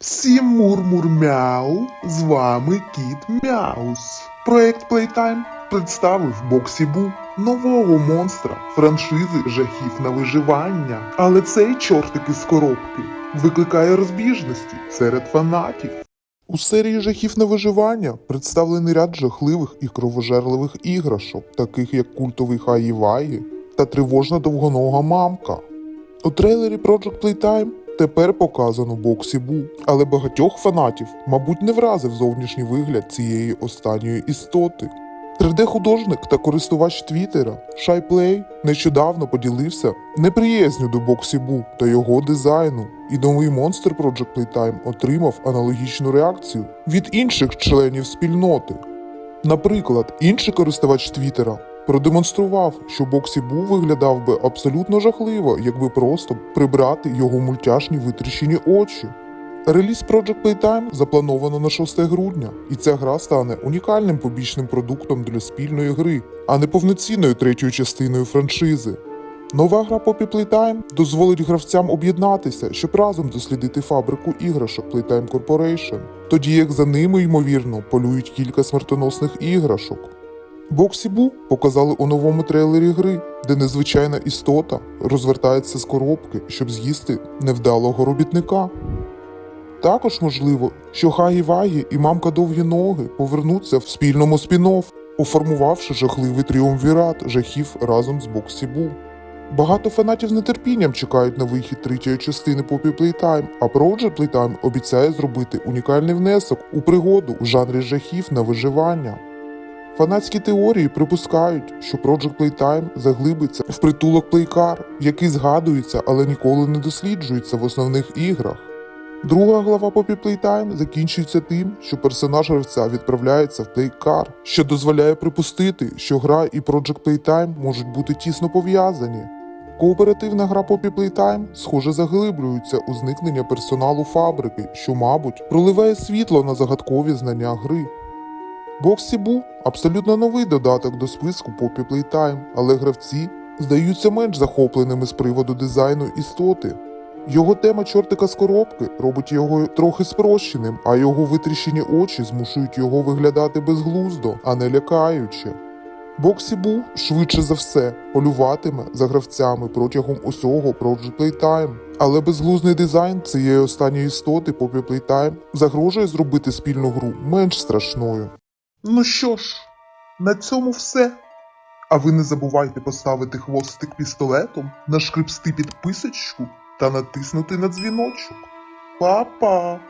Всім мур-мур-мяу, з вами Кіт Мяус. Проект Playtime представив Боксі Бу, нового монстра франшизи жахів на виживання. Але цей чортик із коробки викликає розбіжності серед фанатів. У серії жахів на виживання представлений ряд жахливих і кровожерливих іграшок, таких як культовий Хаїваї та тривожна довгонога мамка. У трейлері Project Playtime тепер показано Боксі Бу, але багатьох фанатів, мабуть, не вразив зовнішній вигляд цієї останньої істоти. 3D-художник та користувач Твіттера Шайплей нещодавно поділився неприязню до Боксі Бу та його дизайну, і новий монстр Project Playtime отримав аналогічну реакцію від інших членів спільноти. Наприклад, інший користувач Твіттера продемонстрував, що Боксі Бу виглядав би абсолютно жахливо, якби просто прибрати його мультяшні витріщені очі. Реліз Project Playtime заплановано на 6 грудня, і ця гра стане унікальним побічним продуктом для спільної гри, а не повноцінною третьою частиною франшизи. Нова гра Poppy Playtime дозволить гравцям об'єднатися, щоб разом дослідити фабрику іграшок Playtime Corporation, тоді як за ними, ймовірно, полюють кілька смертоносних іграшок. Боксі Бу показали у новому трейлері гри, де незвичайна істота розвертається з коробки, щоб з'їсти невдалого робітника. Також можливо, що Хагі Вагі і мамка довгі ноги повернуться в спільному спін-офф, уформувавши жахливий тріумвірат жахів разом з Боксі Бу. Багато фанатів з нетерпінням чекають на вихід третьої частини Poppy Playtime, а Project Playtime обіцяє зробити унікальний внесок у пригоду в жанрі жахів на виживання. Фанатські теорії припускають, що Project Playtime заглибиться в притулок Playcar, який згадується, але ніколи не досліджується в основних іграх. Друга глава Poppy Playtime закінчується тим, що персонаж гравця відправляється в Playcar, що дозволяє припустити, що гра і Project Playtime можуть бути тісно пов'язані. Кооперативна гра Poppy Playtime, схоже, заглиблюється у зникнення персоналу фабрики, що, мабуть, проливає світло на загадкові знання гри. Боксі Бу абсолютно новий додаток до списку Poppy Playtime, але гравці здаються менш захопленими з приводу дизайну істоти. Його тема чортика з коробки робить його трохи спрощеним, а його витріщені очі змушують його виглядати безглуздо, а не лякаюче. Боксі Бу, швидше за все, полюватиме за гравцями протягом усього Project Playtime. Але безглузний дизайн цієї останньої істоти Poppy Playtime загрожує зробити спільну гру менш страшною. Ну що ж, на цьому все. А ви не забувайте поставити хвостик пістолетом, нашкребсти підписочку та натиснути на дзвіночок. Па-па!